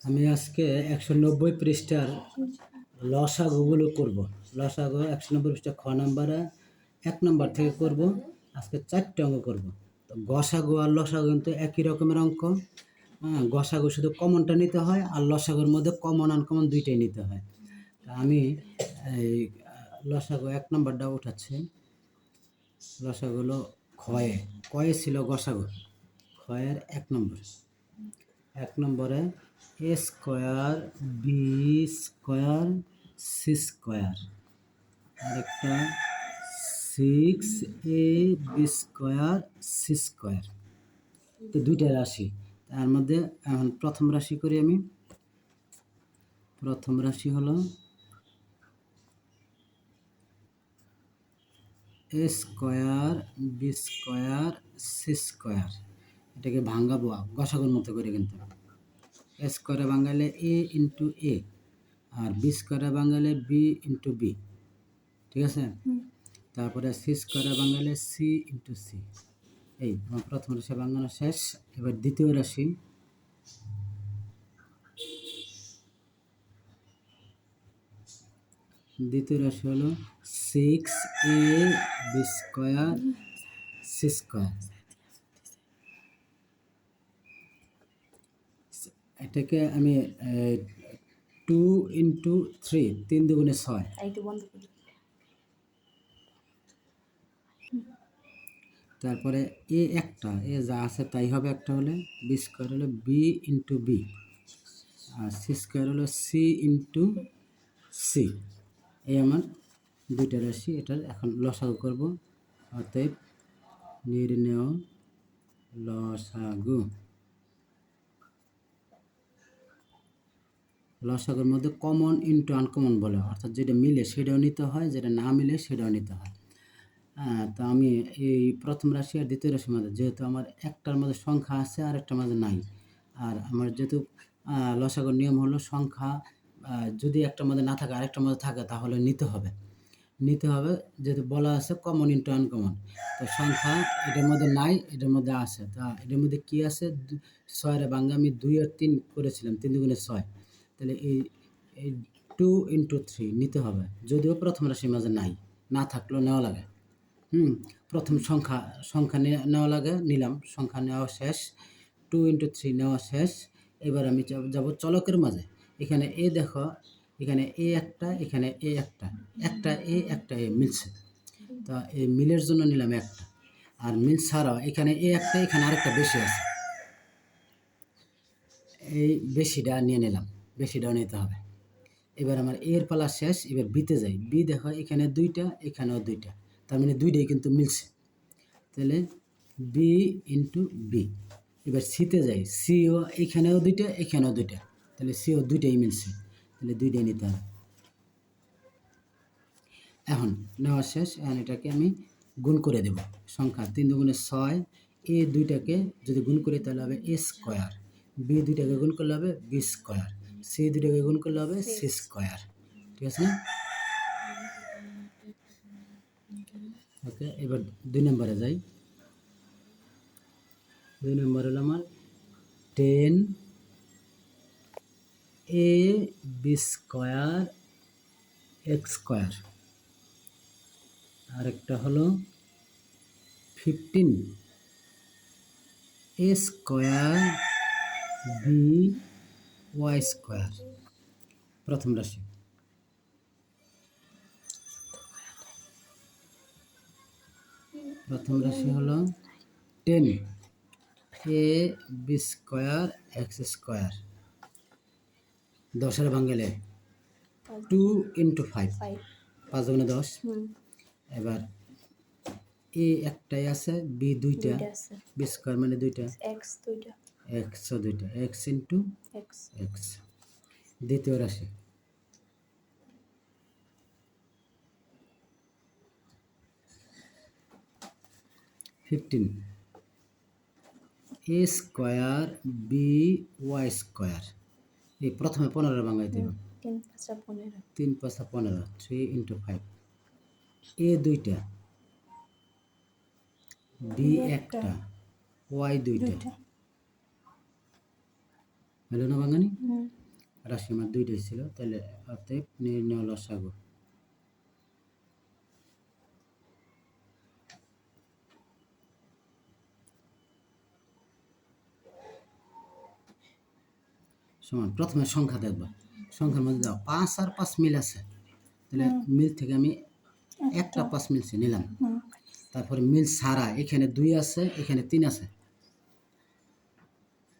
আমি আজকে একশো নব্বই পৃষ্ঠার লসাগুগুলো করব। লসাগু একশো নব্বই পৃষ্ঠা খ নাম্বারে, এক নম্বর থেকে করব। আজকে চারটে অঙ্ক করব। তো গসাগু আর লসাগু কিন্তু একই রকমের অঙ্ক। হ্যাঁ গসাগু শুধু কমনটা নিতে হয় আর লসাগুর মধ্যে কমন আনকমন দুইটাই নিতে হয়। তা আমি এই, লসাগু এক নম্বরটা উঠাচ্ছি। লসাগুলো ক্ষয়ে। কয়ে ছিল গসাগু। ক্ষয়ের এক নম্বর। এক নম্বরে A square, B square, C square. আরেকটা, six A, B square, C square. তো দুইটা রাশি। তার মধ্যে এখন প্রথম রাশি করি আমি। প্রথম রাশি হলো A square, B square, C square. এটাকে ভাঙ্গাবো গসাগুর মতো করে কিন্তু এ স্কোয়ারে বাঙালে এ ইন্টু এ আর বি স্কোয়ারে বাঙালে বি ইন্টু বি ঠিক আছে? তারপরে সি স্কোয়ারে বাঙালে সি ইন্টু সি। এই আমার প্রথম রাশি বাঙানো শেষ এবার দ্বিতীয় রাশি। দ্বিতীয় রাশি হলো six A B square C square এটাকে আমি টু ইন্টু থ্রি তিন দুগুণে ছয়। তারপরে এ একটা এ যা আছে তাই হবে একটা হলে বি স্কোয়ার হলো বি ইন্টু বি আর সি স্কোয়ার হলো সি ইন্টু সি এই আমার দুইটা রাশি এটার এখন লসাগু করব। অতএব নির্ণয় লসাগু। লসাগুর মধ্যে কমন ইন্টু আনকমন বলে, অর্থাৎ যেটা মিলে সেটাও নিতে হয়, যেটা না মিলে সেটাও নিতে হয়। তো আমি এই প্রথম রাশি আর দ্বিতীয় রাশির মধ্যে, যেহেতু আমার একটার মধ্যে সংখ্যা আছে আর একটার মধ্যে নাই, আর আমার যেহেতু লসাগর নিয়ম হলো সংখ্যা যদি একটার মধ্যে না থাকে, আরেকটার মধ্যে থাকে, তাহলে নিতে হবে। নিতে হবে, যেহেতু বলা আছে কমন ইন্টু আনকমন তো সংখ্যা এটার মধ্যে নাই, এটার মধ্যে আছে। তা এটার মধ্যে কি আছে? ছয়ের বাঙ্গা আমি দুই আর তিন করেছিলাম, তিন দুগুণে ছয়। তাহলে এই এই টু ইন্টু থ্রি নিতে হবে। যদিও প্রথম রাশির মাঝে নাই, না থাকলেও নেওয়া লাগে। হুম, প্রথম সংখ্যা সংখ্যা নেওয়া লাগে, নিলাম, সংখ্যা নেওয়া শেষ টু ইন্টু থ্রি নেওয়া শেষ। এবার আমি যাব চলকের মাঝে। এখানে এ দেখো, এখানে এ একটা, এখানে এ একটা একটা এ একটা এ মিলছে। তা এই মিলের জন্য নিলাম একটা। আর মিল ছাড়াও এখানে এ একটা, এখানে আরেকটা বেশি আছে। এই বেশিটা নিয়ে নিলাম। বেশিটাও নিতে হবে। এবার আমার এর পালা শেষ, এবার বিতে যাই। বি দেখো, এখানে দুইটা, এখানেও দুইটা। তার মানে দুইটাই কিন্তু মিলছে। তাহলে বি ইন্টু বি এবার সিতে যাই। সিও এখানেও দুইটা এখানেও দুইটা। তাহলে সিও দুইটাই মিলছে। তাহলে দুইটাই নিতে হবে। এখন নেওয়া শেষ। এখন এটাকে আমি গুণ করে দেব। সংখ্যা তিন দুগুণে ছয়। এ দুইটাকে যদি গুণ করি তাহলে হবে এ স্কোয়ার বি দুইটাকে গুণ করলে হবে বি স্কোয়ার সি দুইটাকে গুণ করলে হবে সি স্কোয়ার ঠিক আছে না? ওকে এবার দুই নম্বরে যাই। দুই নম্বর হলো আমার ten A B square X square আরেকটা হলো fifteen A square B Y square প্রথম রাশি প্রথম রাশি হলো ten A B square X square দশের বাঙ্গেলে। টু ইন্টু ফাইভ পাঁচ দুগুণে দশ। এবার এ একটাই আছে বি দুইটা। দুইটা বি স্কোয়ার মানে দুইটা। এক্স দুইটা। একশো দুইটা। এক্স ইন্টু এক্স দ্বিতীয় রাশি। Fifteen A square B Y square এই প্রথমে পনেরো বাঙাই দেব। তিন পাঁচটা পনেরো। থ্রি ইন্টু ফাইভ এ দুইটা। বি একটা, ওয়াই দুইটা। হলো না বাঙালি? হুম। রাশি আমার দুইটাই ছিল তাহলে অতএব নির্ণয় লসাগু। সমান প্রথমে সংখ্যা দেখবা। সংখ্যার মধ্যে দাও পাঁচ আর পাঁচ মিল আছে। তাহলে মিল থেকে আমি একটা পাঁচ মিলছে নিলাম। তারপরে মিল সারা এখানে দুই আছে এখানে তিন আছে।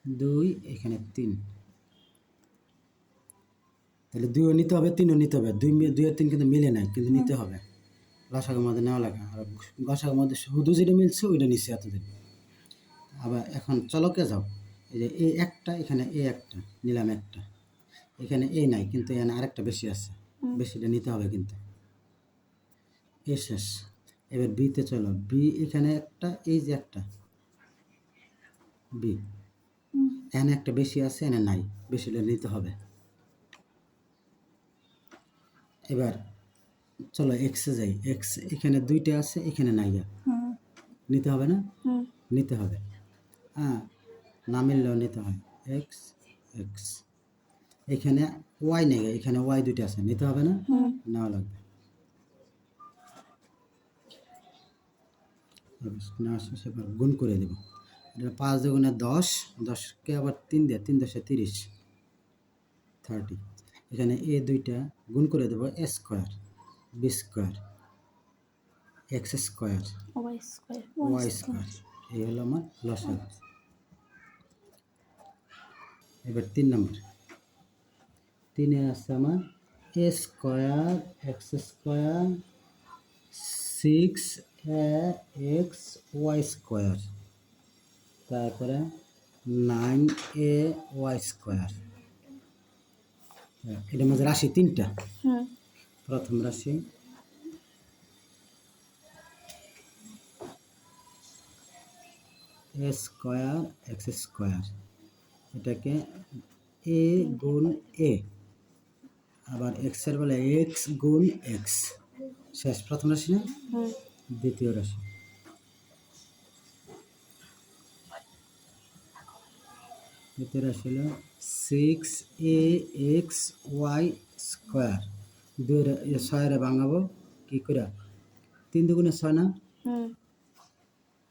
দুই এখানে তিন। তাহলে দুইও নিতে হবে তিনও নিতে হবে। দুই দুই আর তিন কিন্তু মিলে নাই কিন্তু নিতে হবে। গসাগের মধ্যে নেওয়া লাগে। আর গসাগের মধ্যে শুধু যেটা মিলছে ওইটা নিচ্ছে এতদিন। আবার এখন চলকে যাও? এই যে এই একটা এখানে এই একটা নিলাম একটা। এখানে এই নাই কিন্তু এখানে আরেকটা বেশি আছে। বেশিটা নিতে হবে কিন্তু। এ শেষ। এবার বিতে চলো। বি এখানে একটা এই যে একটা। বি। এখানে একটা বেশি আছে এখানে নাই। বেশিটা নিতে হবে। এবার চলো এক্সে যাই। এক্স এখানে দুইটা আছে এখানে নাই। নিতে হবে না? নিতে হবে। হ্যাঁ না মিললেও নিতে হয়। এক্স এক্স এখানে ওয়াই নেই এখানে ওয়াই দুইটা আছে। নিতে হবে না? নেওয়া লাগবে। গুণ করে দেব। পাঁচ দুগুণে দশ দশকে আবার তিন দিয়ে তিন দশে তিরিশ থার্টি এখানে এ দুইটা গুণ করে দেবো A square B square X square Y square. এই হলো আমার লসাগু। এবার তিন নম্বর। তিনে আছে আমার A square X square six X Y square. তারপরে নাইন এ ওয়াই স্কোয়ার এটার মধ্যে রাশি তিনটা। প্রথম রাশি। এ স্কোয়ার এক্স স্কোয়ার এটাকে এ গুণ এ আবার এক্সের বলে এক্স গুণ এক্স শেষ প্রথম রাশি না? দ্বিতীয় রাশি। রাশি হলো six A X Y square দুই ছয়ের ভাঙাবো কি করে তিন দুগুণে ছয় না?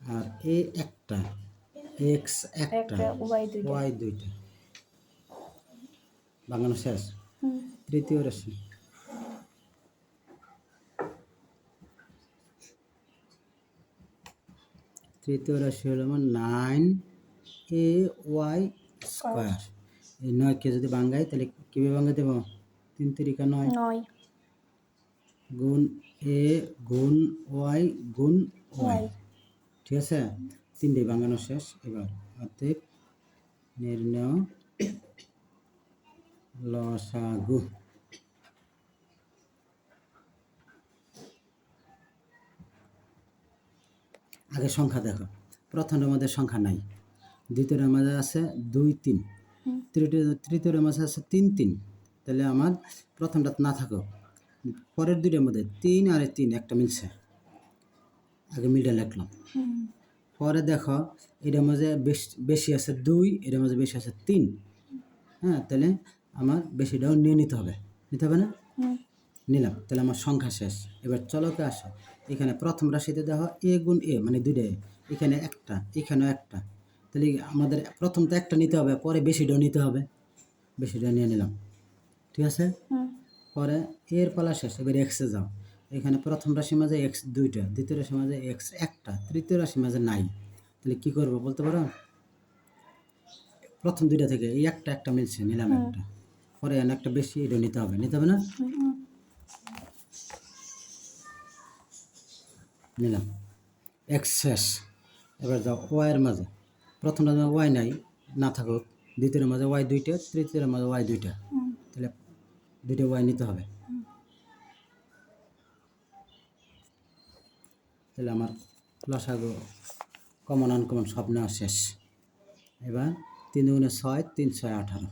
আর এ একটা এক্স একটা ওয়াই দুইটা। ওয়াই দুইটা। বাঙানো শেষ। তৃতীয় রাশি। তৃতীয় রাশি হলো আমার নাইন এ ওয়াই স্কোয়ার এই নয়কে যদি ভাঙ্গাই তাহলে কীভাবে ভাঙ্গা দেবো? তিন তিরিকা নয়। নয়। গুণ এ গুণ ওয়াই গুণ ওয়াই। ঠিক আছে? তিনটে ভাঙানো শেষ। এবার অতএব নির্ণয় লসাগু। আগে সংখ্যা দেখো। প্রথমের মধ্যে সংখ্যা নাই। দ্বিতীয়ের মাঝে আছে দুই তিন। তৃতীয় তৃতীয়ের মাঝে আছে তিন তিন। তাহলে আমার প্রথমটা না থাকো। পরের দুইটার মধ্যে তিন আর তিন একটা মিলছে। আগে মিলটা লিখলাম। পরে দেখো এটার মাঝে বেশ- বেশি আছে দুই এটার মাঝে বেশি আছে তিন। হ্যাঁ তাহলে আমার বেশিটাও নিয়ে নিতে হবে। নিতে হবে না? নিলাম। তাহলে আমার সংখ্যা শেষ। এবার চলকে আসো। এখানে প্রথম রাশিতে দেখো এ গুণ এ মানে দুইটা এখানে একটা এখানেও একটা। তাহলে আমাদের প্রথম তো একটা নিতে হবে পরে বেশিটাও নিতে হবে। বেশিটা নিয়ে নিলাম। ঠিক আছে? পরে এর পালা শেষ এবার এক্সে যাও। এখানে প্রথম রাশি মাঝে এক্স দুইটা দ্বিতীয় রাশির মাঝে এক্স একটা তৃতীয় রাশি মাঝে নাই। তাহলে কি করব বলতে পারো? প্রথম দুইটা থেকে এই একটা একটা মিলছে নিলাম একটা। পরে এনে একটা বেশি এটা নিতে হবে নিতে হবে না? নিলাম। এক্স শেষ। এবার যাও ওয়াইয়ের মাঝে। প্রথমটা ওয়াই নাই না থাকুক। দ্বিতীয়ের মাঝে ওয়াই দুইটা তৃতীয়ের মাঝে ওয়াই দুইটা। তাহলে দুইটা ওয়াই নিতে হবে। তাহলে আমার লসাগু কমন আনকমন সব নেওয়া শেষ। এবার তিন দুগুণে ছয় তিন ছয় আঠারো।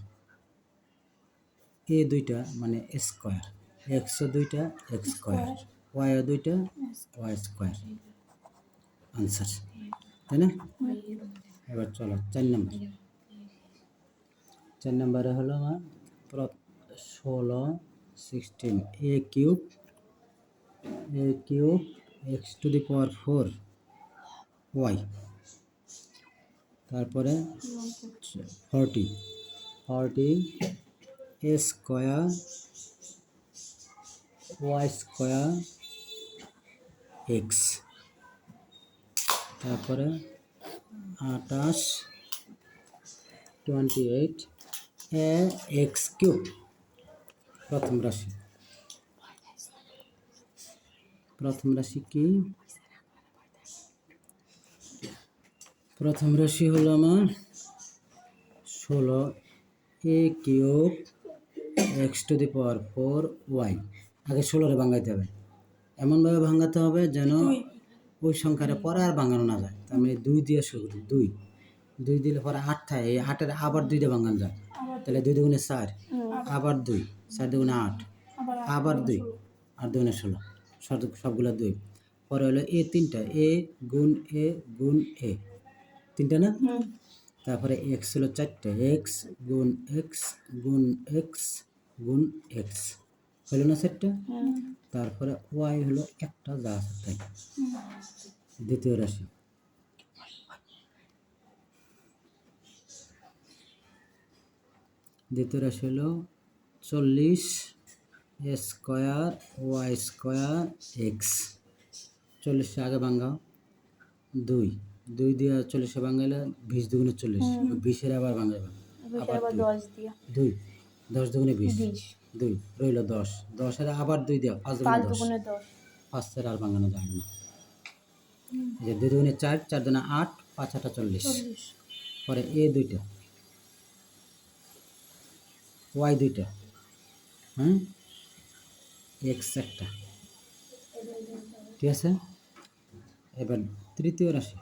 এ দুইটা মানে স্কোয়ার এক্সও দুইটা এক্স স্কোয়ার ওয়াইও দুইটা ওয়াই স্কোয়ার আনসার তাই না? এবার চলো, চার নম্বর। চার নম্বরে হলো আমার ষোলো sixteen A cube A cube X to the power four Y তারপরে forty forty A square Y square X তারপরে আটাশ টোয়েন্টি এইট এক্স কিউব প্রথম রাশি। প্রথম রাশি কি? প্রথম রাশি হলো আমার ষোলো A cube X to the power four Y আগে ষোলোরে ভাঙাইতে হবে। এমনভাবে ভাঙাতে হবে যেন ওই সংখ্যাটা পরে আর ভাঙানো না যায়। তার মানে দুই দিয়ে শুরু করি দুই। দুই দিলে পরে আট থাকে এই আটের আবার দুইটা ভাঙানো যায়। তাহলে দুই দুগুণে চার আবার দুই চার দুগুণে আট আবার দুই আর দুগুণে ষোলো। সব সবগুলো দুই। পরে হলো এ তিনটা এ গুণ এ গুণ এ। তিনটা না? তারপরে এক্স হলো চারটে এক্স গুণ এক্স গুণ এক্স গুণ এক্স। হলো না সেটটা তারপরে ওয়াই হলো একটা যা আছে তাই। দ্বিতীয় রাশি। দ্বিতীয় রাশি হলো চল্লিশ স্কোয়ার ওয়াই স্কোয়ার এক্স। চল্লিশে আগে ভাঙাও। দুই। দুই দিয়ে চল্লিশে ভাঙাইলে বিশ দুগুণে চল্লিশ। বিশের আবার ওইটা আবার দুই। দশ দুগুণে বিশ। দুই রইল দশ। দশের আবার দুই দেওয়া পাঁচ দুগুণে পাঁচ দশ। দশ। পাঁচের আর ভাঙানো যায় না। এই যে দুই দুগুণে চার চার দুগুণে আট পাঁচ আটা চল্লিশ। পরে এ দুইটা। ওয়াই দুইটা। হ্যাঁ এক্স একটা। ঠিক আছে? এবার তৃতীয় রাশি।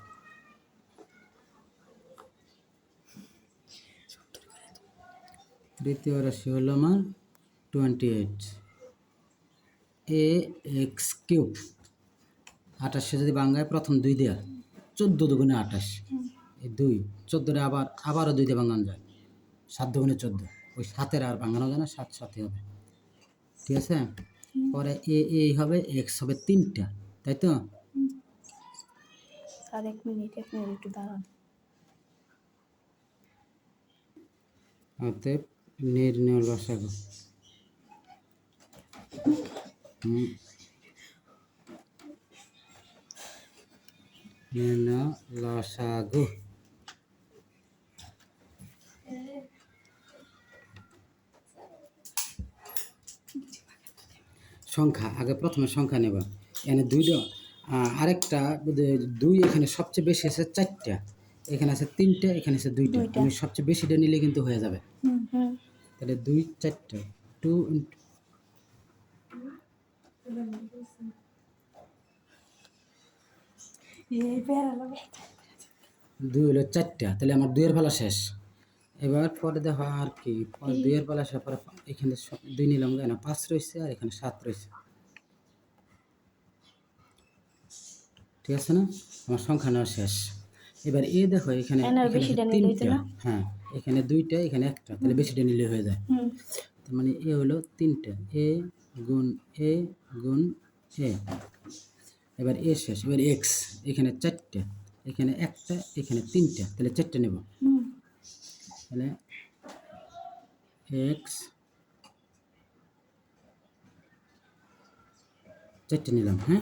তৃতীয় রাশি হলো আমার twenty eight. A X cube আঠাশে যদি বাঙ্গায় প্রথম দুই দেয়া চোদ্দ দুগুণে আঠাশ। এই দুই চোদ্দোটা আবার আবারও দুই দিয়ে ভাঙানো যায়। সাত দুগুণে চোদ্দ। ওই সাতের আর ভাঙানো যায় না সাত সাথে হবে। ঠিক আছে? পরে এ এই হবে এক্স হবে তিনটা তাই তো? এক মিনিট এক মিনিট একটু দাঁড়ান। অতএব নির্ণয়। নির্ণয় লসাগু সংখ্যা আগে প্রথমে সংখ্যা নেব। এখানে দুইটা আরেকটা দুই এখানে সবচেয়ে বেশি আছে চারটা। এখানে আছে তিনটা এখানে আছে দুইটা। তুমি সবচেয়ে বেশিটা নিলে কিন্তু হয়ে যাবে। তাহলে দুই চারটা। টু দুই হলো চারটা তাহলে আমার দুইয়ের পালা শেষ। এবার পরে দেখো আর কি দুইয়ের পালা শেষ পরে এখানে দুই নিলাম কেন পাঁচ রয়েছে আর এখানে সাত রয়েছে। ঠিক আছে না? আমার সংখ্যা নেওয়া শেষ। এবার এ দেখো এখানে তিনটা। হ্যাঁ এখানে দুইটা এখানে একটা তাহলে বেশিটা নিলে হয়ে যায়। তার মানে এ হলো তিনটা এ গুণ এ গুণ এ। এবার এ শেষ এবার এক্স এখানে চারটে এখানে একটা এখানে তিনটা তাহলে চারটে নেব। তাহলে এক্স চারটে নিলাম হ্যাঁ?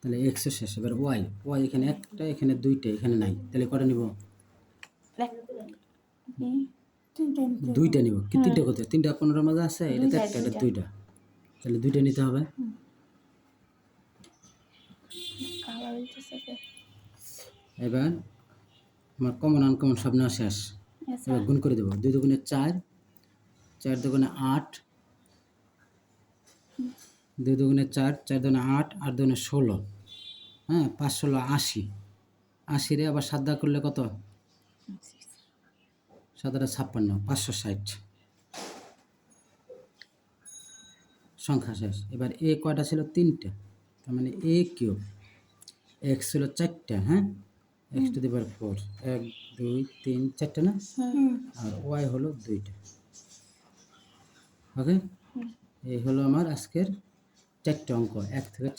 তাহলে এক্সও শেষ এবার ওয়াই ওয়াই এখানে একটা এখানে দুইটা এখানে নাই তাহলে কটা নিব। দুইটা নিব কি তিনটা কোথায় তিনটা পনেরোর মাঝে আছে এটা তো একটা এটা দুইটা। তাহলে দুইটা নিতে হবে। এবার আমার কমন আনকমন সব নেওয়া শেষ। এবার গুণ করে দেবো। দুই দুগুণে চার চার দুগুণে আট দুই দুগুণে চার চার দুগুণে আট আট দুগুণে ষোলো। হ্যাঁ পাঁচ ষোলো আশি। আশিরে আবার সাদা করলে কত? সাদাটা ছাপ্পান্ন পাঁচশো ষাট। সংখ্যা শেষ। এবার এ কয়টা ছিল? তিনটা। তার মানে এ কিউব। এক্স ছিল চারটা হ্যাঁ? X to the power four. এক দুই তিন চারটে না? আর ওয়াই হলো দুইটা। ওকে? এই হলো আমার আজকের চারটে অঙ্ক। এক থেকে